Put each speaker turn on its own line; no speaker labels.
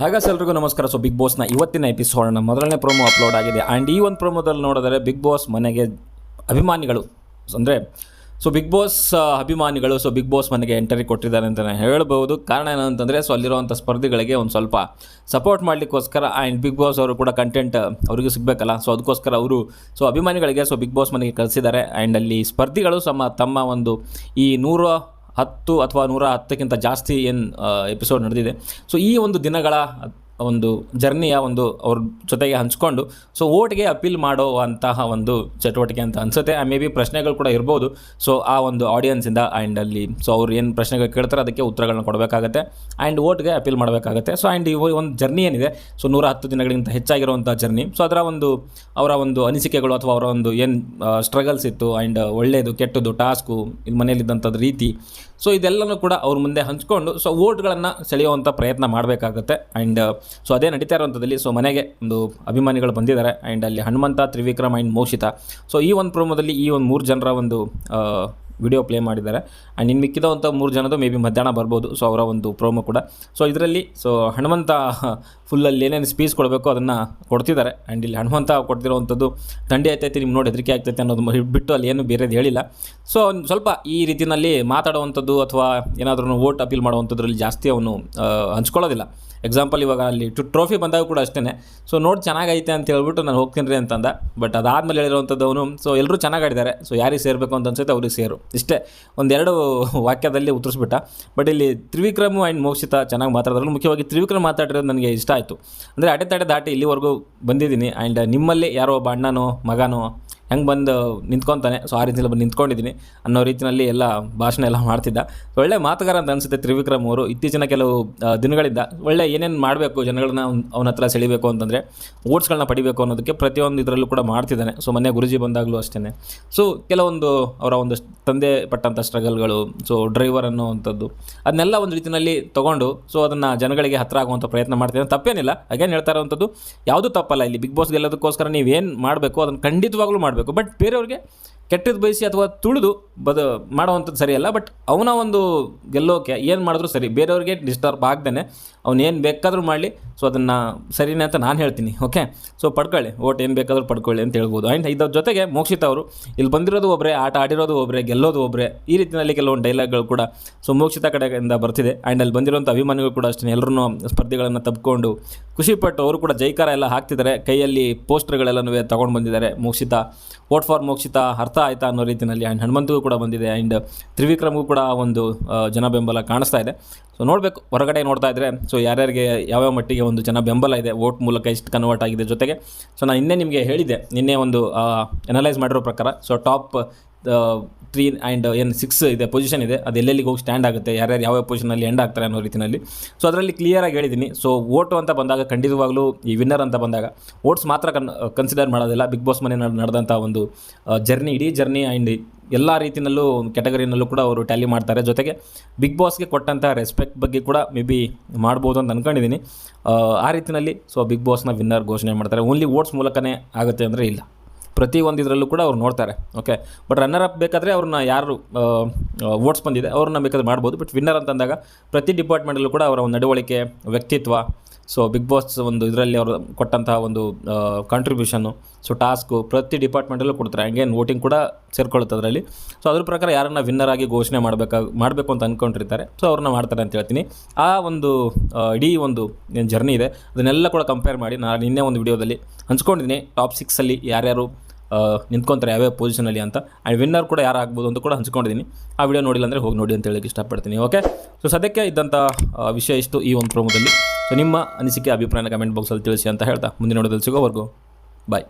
ಹಾಗ ಎಲ್ರಿಗೂ ನಮಸ್ಕಾರ. ಸೊ ಬಿಗ್ ಬಾಸ್ನ ಇವತ್ತಿನ ಎಪಿಸೋಡ್ನ ಮೊದಲನೇ ಪ್ರೋಮೋ ಅಪ್ಲೋಡ್ ಆಗಿದೆ. ಆ್ಯಂಡ್ ಈ ಒಂದು ಪ್ರೋಮೋದಲ್ಲಿ ನೋಡಿದರೆ ಬಿಗ್ ಬಾಸ್ ಮನೆಗೆ ಅಭಿಮಾನಿಗಳು. ಅಂದರೆ ಸೊ ಬಿಗ್ ಬಾಸ್ ಅಭಿಮಾನಿಗಳು ಸೊ ಬಿಗ್ ಬಾಸ್ ಮನೆಗೆ ಎಂಟ್ರಿ ಕೊಟ್ಟಿದ್ದಾರೆ ಅಂತಲೇ ಹೇಳ್ಬೋದು. ಕಾರಣ ಏನಂತಂದರೆ ಸೊ ಅಲ್ಲಿರುವಂಥ ಸ್ಪರ್ಧಿಗಳಿಗೆ ಒಂದು ಸ್ವಲ್ಪ ಸಪೋರ್ಟ್ ಮಾಡಲಿಕ್ಕೋಸ್ಕರ ಆ್ಯಂಡ್ ಬಿಗ್ ಬಾಸ್ ಅವರು ಕೂಡ ಕಂಟೆಂಟ್ ಅವರಿಗೂ ಸಿಗಬೇಕಲ್ಲ. ಸೊ ಅದಕ್ಕೋಸ್ಕರ ಅವರು ಸೊ ಅಭಿಮಾನಿಗಳಿಗೆ ಸೊ ಬಿಗ್ ಬಾಸ್ ಮನೆಗೆ ಕಳಿಸಿದ್ದಾರೆ. ಆ್ಯಂಡ್ ಅಲ್ಲಿ ಸ್ಪರ್ಧಿಗಳು ತಮ್ಮ ತಮ್ಮ ಒಂದು ಈ ನೂರ ಹತ್ತು ಅಥವಾ ನೂರ ಹತ್ತಕ್ಕಿಂತ ಜಾಸ್ತಿ ಏನು ಎಪಿಸೋಡ್ ನಡೆದಿದೆ. ಸೊ ಈ ಒಂದು ದಿನಗಳ ಒಂದು ಜರ್ನಿಯ ಒಂದು ಅವ್ರ ಜೊತೆಗೆ ಹಂಚ್ಕೊಂಡು ಸೊ ಓಟ್ಗೆ ಅಪೀಲ್ ಮಾಡುವಂತಹ ಒಂದು ಚಟುವಟಿಕೆ ಅಂತ ಅನಿಸುತ್ತೆ. ಮೇ ಬಿ ಪ್ರಶ್ನೆಗಳು ಕೂಡ ಇರ್ಬೋದು. ಸೊ ಆ ಒಂದು ಆಡಿಯನ್ಸಿಂದ ಆ್ಯಂಡ್ ಅಲ್ಲಿ ಸೊ ಅವ್ರು ಏನು ಪ್ರಶ್ನೆಗಳು ಕೇಳ್ತಾರೆ ಅದಕ್ಕೆ ಉತ್ತರಗಳನ್ನ ಕೊಡಬೇಕಾಗತ್ತೆ. ಆ್ಯಂಡ್ ಓಟ್ಗೆ ಅಪೀಲ್ ಮಾಡಬೇಕಾಗತ್ತೆ. ಸೊ ಆ್ಯಂಡ್ ಇವು ಒಂದು ಜರ್ನಿ ಏನಿದೆ ಸೊ ನೂರ ಹತ್ತು ದಿನಗಳಿಗಿಂತ ಹೆಚ್ಚಾಗಿರುವಂಥ ಜರ್ನಿ ಸೊ ಅದರ ಒಂದು, ಅವರ ಒಂದು ಅನಿಸಿಕೆಗಳು ಅಥವಾ ಅವರ ಒಂದು ಏನು ಸ್ಟ್ರಗಲ್ಸ್ ಇತ್ತು ಆ್ಯಂಡ್ ಒಳ್ಳೆಯದು ಕೆಟ್ಟದ್ದು ಟಾಸ್ಕು ಇಲ್ಲಿ ಮನೆಯಲ್ಲಿದ್ದಂಥದ್ದು ರೀತಿ. ಸೊ ಇದೆಲ್ಲನೂ ಕೂಡ ಅವ್ರ ಮುಂದೆ ಹಂಚ್ಕೊಂಡು ಸೊ ವೋಟ್ಗಳನ್ನು ಸೆಳೆಯುವಂಥ ಪ್ರಯತ್ನ ಮಾಡಬೇಕಾಗುತ್ತೆ. ಆ್ಯಂಡ್ ಸೊ ಅದೇ ನಡೀತಾ ಇರುವಂಥದ್ದಲ್ಲಿ ಸೊ ಮನೆಗೆ ಒಂದು ಅಭಿಮಾನಿಗಳು ಬಂದಿದ್ದಾರೆ. ಆ್ಯಂಡ್ ಅಲ್ಲಿ ಹನುಮಂತ, ತ್ರಿವಿಕ್ರಮ್ ಆ್ಯಂಡ್ ಮೋಷಿತ. ಸೊ ಈ ಒಂದು ಪ್ರೋಮೋದಲ್ಲಿ ಈ ಒಂದು ಮೂರು ಜನರ ಒಂದು ವಿಡಿಯೋ ಪ್ಲೇ ಮಾಡಿದ್ದಾರೆ. ಆ್ಯಂಡ್ ಇನ್ನು ಮಿಕ್ಕಿದಂಥ ಮೂರು ಜನದು ಮೇ ಬಿ ಮಧ್ಯಾಹ್ನ ಬರ್ಬೋದು. ಸೊ ಅವರ ಒಂದು ಪ್ರೋಮೋ ಕೂಡ. ಸೊ ಇದರಲ್ಲಿ ಸೊ ಹನುಮಂತ ಫುಲ್ಲಲ್ಲಿ ಏನೇನು ಸ್ಪೀಚ್ ಕೊಡಬೇಕು ಅದನ್ನು ಕೊಡ್ತಿದ್ದಾರೆ. ಆ್ಯಂಡ್ ಇಲ್ಲಿ ಹನುಮಂತ ಕೊಡ್ತಿರೋವಂಥದ್ದು ತಂಡಿ ಆಯ್ತೈತಿ ನಿಮ್ಮ ನೋಡಿ ಹೆದರಿಕೆ ಆಗ್ತೈತೆ ಅನ್ನೋದು ಬಿಟ್ಟು ಅಲ್ಲಿ ಏನು ಬೇರೆದು ಹೇಳಿಲ್ಲ. ಸೊ ಸ್ವಲ್ಪ ಈ ರೀತಿಯಲ್ಲಿ ಮಾತಾಡುವಂಥದ್ದು ಅಥವಾ ಏನಾದ್ರೂ ವೋಟ್ ಅಪೀಲ್ ಮಾಡುವಂಥದ್ರಲ್ಲಿ ಜಾಸ್ತಿ ಅವನು ಹಂಚ್ಕೊಳ್ಳೋದಿಲ್ಲ. ಎಕ್ಸಾಂಪಲ್ ಇವಾಗ ಅಲ್ಲಿ ಟು ಟ್ರೋಫಿ ಬಂದಾಗ ಕೂಡ ಅಷ್ಟೇ ಸೊ ನೋಡಿ ಚೆನ್ನಾಗೈತೆ ಅಂತ ಹೇಳ್ಬಿಟ್ಟು ನಾನು ಹೋಗ್ತೀನಿ ರೀ ಅಂತಂದ. ಬಟ್ ಅದಾದಮೇಲೆ ಹೇಳಿರುವಂಥದ್ದು ಅವನು ಸೊ ಎಲ್ಲರೂ ಚೆನ್ನಾಗಿ ಆಡಿದ್ದಾರೆ ಸೊ ಯಾರಿಗೆ ಸೇರಬೇಕು ಅಂತ ಅನ್ಸುತ್ತೆ ಅವ್ರಿಗೆ ಸೇರು. ಇಷ್ಟೇ, ಒಂದೆರಡು ವಾಕ್ಯದಲ್ಲಿ ಉತ್ತರಿಸ್ಬಿಟ್ಟ. ಬಟ್ ಇಲ್ಲಿ ತ್ರಿವಿಕ್ರಮ್ ಆ್ಯಂಡ್ ಮೋಕ್ಷಿತ ಚೆನ್ನಾಗಿ ಮಾತಾಡಿದ್ರು ಮುಖ್ಯವಾಗಿ ತ್ರಿವಿಕ್ರಮ್ ಮಾತಾಡಿರೋದು ನನಗೆ ಇಷ್ಟ ಆಯಿತು. ಅಂದರೆ ಅಡೆತಡೆ ದಾಟಿ ಇಲ್ಲಿವರೆಗೂ ಬಂದಿದ್ದೀನಿ. ಆ್ಯಂಡ್ ನಿಮ್ಮಲ್ಲಿ ಯಾರೋ ಒಬ್ಬ ಅಣ್ಣನೋ, ಮಗನೋ ಹೆಂಗೆ ಬಂದು ನಿಂತ್ಕೊತಾನೆ. ಸೊ ಆ ರೀತಿಯಲ್ಲಿ ಬಂದು ನಿಂತ್ಕೊಂಡಿದ್ದೀನಿ. ಅನ್ನೋ ರೀತಿಯಲ್ಲಿ ಎಲ್ಲ ಭಾಷಣ ಎಲ್ಲ ಮಾಡ್ತಿದ್ದ. ಒಳ್ಳೆ ಮಾತುಗಾರ ಅಂತ ಅನಿಸುತ್ತೆ ತ್ರಿವಿಕ್ರಮ್ ಅವರು. ಇತ್ತೀಚಿನ ಕೆಲವು ದಿನಗಳಿಂದ ಒಳ್ಳೆ ಏನೇನು ಮಾಡಬೇಕು, ಜನಗಳನ್ನ ಅವನ ಹತ್ರ ಸೆಳಿಬೇಕು ಅಂತಂದರೆ ಓಟ್ಸ್ಗಳನ್ನ ಪಡಿಬೇಕು ಅನ್ನೋದಕ್ಕೆ ಪ್ರತಿಯೊಂದು ಇದರಲ್ಲೂ ಕೂಡ ಮಾಡ್ತಿದ್ದಾನೆ. ಸೊ ಮೊನ್ನೆ ಗುರುಜಿ ಬಂದಾಗಲೂ ಅಷ್ಟೇ ಸೊ ಕೆಲವೊಂದು ಅವರ ಒಂದು ತಂದೆ ಪಟ್ಟಂಥ ಸ್ಟ್ರಗಲ್ಗಳು ಸೊ ಡ್ರೈವರ್ ಅನ್ನೋವಂಥದ್ದು. ಅದನ್ನೆಲ್ಲ ಒಂದು ರೀತಿಯಲ್ಲಿ ತೊಗೊಂಡು ಸೊ ಅದನ್ನು ಜನಗಳಿಗೆ ಹತ್ರ ಆಗುವಂಥ ಪ್ರಯತ್ನ ಮಾಡ್ತಿದ್ದಾನೆ. ತಪ್ಪೇನಿಲ್ಲ. ಅಗೇನ್ ಹೇಳ್ತಾ ಇರೋವಂಥದ್ದು, ಯಾವುದೂ ತಪ್ಪಲ್ಲ. ಇಲ್ಲಿ ಬಿಗ್ ಬಾಸ್ ಗೆಲ್ಲೋದಕ್ಕೋಸ್ಕರ ನೀವೇನು ಮಾಡಬೇಕು, ಅದನ್ನು ಖಂಡಿತವಾಗ್ಲೂ ಮಾಡಬೇಕು. ಬಟ್ ಬೇರೆಯವ್ರಿಗೆ ಕೆಟ್ಟದ್ದು ಬಯಸಿ ಅಥವಾ ತುಳಿದು ಬದ ಮಾಡುವಂಥದ್ದು ಸರಿಯಲ್ಲ ಬಟ್ ಅವನ ಒಂದು ಗೆಲ್ಲೋಕೆ ಏನು ಮಾಡಿದ್ರು ಸರಿ. ಬೇರೆಯವ್ರಿಗೆ ಡಿಸ್ಟರ್ಬ್ ಆಗ್ದೇ ಅವ್ನು ಏನು ಬೇಕಾದರೂ ಮಾಡಲಿ. ಸೊ ಅದನ್ನು ಸರಿನೇ ಅಂತ ನಾನು ಹೇಳ್ತೀನಿ ಓಕೆ ಸೊ ಪಡ್ಕೊಳ್ಳಿ. ಓಟ್ ಏನು ಬೇಕಾದರೂ ಪಡ್ಕೊಳ್ಳಿ ಅಂತ ಹೇಳ್ಬೋದು. ಆ್ಯಂಡ್ ಇದ್ರ ಜೊತೆಗೆ ಮೋಕ್ಷಿತ ಅವರು, ಇಲ್ಲಿ ಬಂದಿರೋದು ಒಬ್ಬರೇ ಆಟ ಆಡಿರೋದು ಒಬ್ಬರೇ ಗೆಲ್ಲೋದು ಒಬ್ಬರೇ ಈ ರೀತಿಯಲ್ಲಿ ಕೆಲವೊಂದು ಡೈಲಾಗ್ಗಳು ಕೂಡ ಸೊ ಮೋಕ್ಷಿತ ಕಡೆಯಿಂದ ಬರ್ತಿದೆ. ಆ್ಯಂಡ್ ಅಲ್ಲಿ ಬಂದಿರೋಂಥ ಅಭಿಮಾನಿಗಳು ಕೂಡ ಅಷ್ಟೇ ಎಲ್ಲರೂ ಸ್ಪರ್ಧೆಗಳನ್ನು ತಪ್ಪಿಕೊಂಡು ಖುಷಿಪಟ್ಟು ಅವರು ಕೂಡ ಜೈಕಾರ ಎಲ್ಲ ಹಾಕ್ತಿದ್ದಾರೆ. ಕೈಯಲ್ಲಿ ಪೋಸ್ಟರ್ಗಳೆಲ್ಲನೂ ತಗೊಂಡು ಬಂದಿದ್ದಾರೆ ಮೋಕ್ಷಿತ. ವೋಟ್ ಫಾರ್ ಮೋಕ್ಷಿತ, ಅರ್ಥ ಆಯ್ತಾ ಅನ್ನೋ ರೀತಿಯಲ್ಲಿ ಆ್ಯಂಡ್ ಹನುಮಂತಗೂ ಕೂಡ ಬಂದಿದೆ ಆ್ಯಂಡ್ ತ್ರಿವಿಕ್ರಮ್ಗೂ ಕೂಡ ಒಂದು ಜನ ಬೆಂಬಲ ಕಾಣಿಸ್ತಾ ಇದೆ. ಸೊ ನೋಡಬೇಕು, ಹೊರಗಡೆ ನೋಡ್ತಾ ಇದ್ದರೆ ಸೊ ಯಾರ್ಯಾರಿಗೆ ಯಾವ್ಯಾವ ಮಟ್ಟಿಗೆ ಒಂದು ಜನ ಬೆಂಬಲ ಇದೆ ವೋಟ್ ಮೂಲಕ ಎಷ್ಟು ಕನ್ವರ್ಟ್ ಆಗಿದೆ ಜೊತೆಗೆ. ಸೊ ನಾನು ನಿನ್ನೆ ನಿಮಗೆ ಹೇಳಿದೆ ನಿನ್ನೆ ಒಂದು ಅನಲೈಸ್ ಮಾಡಿರೋ ಪ್ರಕಾರ ಸೊ ಟಾಪ್ ತ್ರೀ ಆ್ಯಂಡ್ ಏನು ಸಿಕ್ಸ್ ಇದೆ ಪೊಸಿಷನ್ ಇದೆ ಅದು ಎಲ್ಲೆಲ್ಲಿಗೆ ಹೋಗಿ ಸ್ಟ್ಯಾಂಡ್ ಆಗುತ್ತೆ ಯಾರ್ಯಾರು ಯಾವ ಪೊಸಿಷನಲ್ಲಿ ಎಂಡ್ ಆಗ್ತಾರೆ ಅನ್ನೋ ರೀತಿಯಲ್ಲಿ ಸೊ ಅದರಲ್ಲಿ ಕ್ಲಿಯರಾಗಿ ಹೇಳಿದ್ದೀನಿ ಸೊ ಓಟು ಅಂತ ಬಂದಾಗ ಖಂಡಿತವಾಗ್ಲೂ ಈ ವಿನ್ನರ್ ಅಂತ ಬಂದಾಗ ಓಟ್ಸ್ ಮಾತ್ರ ಕನ್ ಕನ್ಸಿಡರ್ ಮಾಡೋದಿಲ್ಲ. ಬಿಗ್ ಬಾಸ್ ಮನೆ ನಡೆದಂಥ ಒಂದು ಜರ್ನಿ ಇಡೀ ಜರ್ನಿ ಆ್ಯಂಡ್ ಎಲ್ಲ ರೀತಿಯಲ್ಲೂ ಕ್ಯಾಟಗರಿನಲ್ಲೂ ಕೂಡ ಅವರು ಟ್ಯಾಲಿ ಮಾಡ್ತಾರೆ. ಜೊತೆಗೆ ಬಿಗ್ ಬಾಸ್ಗೆ ಕೊಟ್ಟಂಥ ರೆಸ್ಪೆಕ್ಟ್ ಬಗ್ಗೆ ಕೂಡ ಮೇ ಬಿ ಮಾಡ್ಬೋದು ಅಂತ ಅಂದ್ಕೊಂಡಿದ್ದೀನಿ ಆ, ಆ ರೀತಿಯಲ್ಲಿ ಸೊ ಬಿಗ್ ಬಾಸ್ನ ವಿನ್ನರ್ ಘೋಷಣೆ ಮಾಡ್ತಾರೆ. ಓನ್ಲಿ ಓಟ್ಸ್ ಮೂಲಕನೇ ಆಗುತ್ತೆ ಅಂದರೆ ಇಲ್ಲ. ಪ್ರತಿ ಒಂದು ಇದರಲ್ಲೂ ಕೂಡ ಅವ್ರು ನೋಡ್ತಾರೆ ಓಕೆ ಬಟ್ ರನ್ನರ್ ಅಪ್ ಬೇಕಾದರೆ ಅವ್ರನ್ನ ಯಾರು ವೋಟ್ಸ್ ಬಂದಿದೆ, ಅವ್ರನ್ನ ಬೇಕಾದ್ರೆ ಮಾಡ್ಬೋದು. ಬಟ್ ವಿನ್ನರ್ ಅಂತಂದಾಗ ಪ್ರತಿ ಡಿಪಾರ್ಟ್ಮೆಂಟಲ್ಲೂ ಕೂಡ ಅವರ ಒಂದು ನಡವಳಿಕೆ, ವ್ಯಕ್ತಿತ್ವ ಸೊ ಬಿಗ್ ಬಾಸ್ ಒಂದು ಇದರಲ್ಲಿ ಅವರು ಕೊಟ್ಟಂತಹ ಒಂದು ಕಾಂಟ್ರಿಬ್ಯೂಷನ್ನು ಸೊ ಟಾಸ್ಕು ಪ್ರತಿ ಡಿಪಾರ್ಟ್ಮೆಂಟಲ್ಲೂ ಕೊಡ್ತಾರೆ. ಹಂಗೇನು ವೋಟಿಂಗ್ ಕೂಡ ಸೇರ್ಕೊಳ್ಳುತ್ತೆ ಅದರಲ್ಲಿ. ಸೊ ಅದ್ರ ಪ್ರಕಾರ ಯಾರನ್ನ ವಿನ್ನರ್ ಆಗಿ ಘೋಷಣೆ ಮಾಡಬೇಕಾಗಿ ಮಾಡಬೇಕು ಅಂತ ಅಂದ್ಕೊಂಡಿರ್ತಾರೆ ಸೊ ಅವ್ರನ್ನ ಮಾಡ್ತಾರೆ ಅಂತ ಹೇಳ್ತೀನಿ. ಆ ಒಂದು ಇಡೀ ಒಂದು ಜರ್ನಿ ಇದೆ. ಅದನ್ನೆಲ್ಲ ಕೂಡ ಕಂಪೇರ್ ಮಾಡಿ ನಾನು ನಿನ್ನೆ ಒಂದು ವಿಡಿಯೋದಲ್ಲಿ ಹಂಚ್ಕೊಂಡಿದ್ದೀನಿ. ಟಾಪ್ ಸಿಕ್ಸಲ್ಲಿ ಯಾರ್ಯಾರು ನಿಂತ್ಕೊಂತಾರೆ ಯಾವ್ಯಾವ ಪೊಸಿಷನಲ್ಲಿ ಅಂತ. ಆ್ಯಂಡ್ ವಿನ್ನರ್ ಕೂಡ ಯಾರು ಆಗ್ಬೋದು ಅಂತ ಕೂಡ ಹಂಚ್ಕೊಂಡಿದ್ದೀನಿ ಆ ವಿಡಿಯೋ ನೋಡಿಲ್ಲ ಅಂದರೆ ಹೋಗಿ ನೋಡಿ ಅಂತ ಹೇಳಕ್ಕೆ ಇಷ್ಟಪಡ್ತೀನಿ ಓಕೆ ಸೊ ಸದ್ಯಕ್ಕೆ ಇದ್ದಂಥ ವಿಷಯ ಇಷ್ಟು ಈ ಒಂದು ಪ್ರೋಮೋದಲ್ಲಿ ಸೊ ನಿಮ್ಮ ಅನಿಸಿಕೆ, ಅಭಿಪ್ರಾಯನ ಕಮೆಂಟ್ ಬಾಕ್ಸಲ್ಲಿ ತಿಳಿಸಿ ಅಂತ ಹೇಳ್ತಾ, ಮುಂದಿನ ನೋಡೋದಲ್ಲಿ ಸಿಗೋವರೆಗೂ. ಬಾಯ್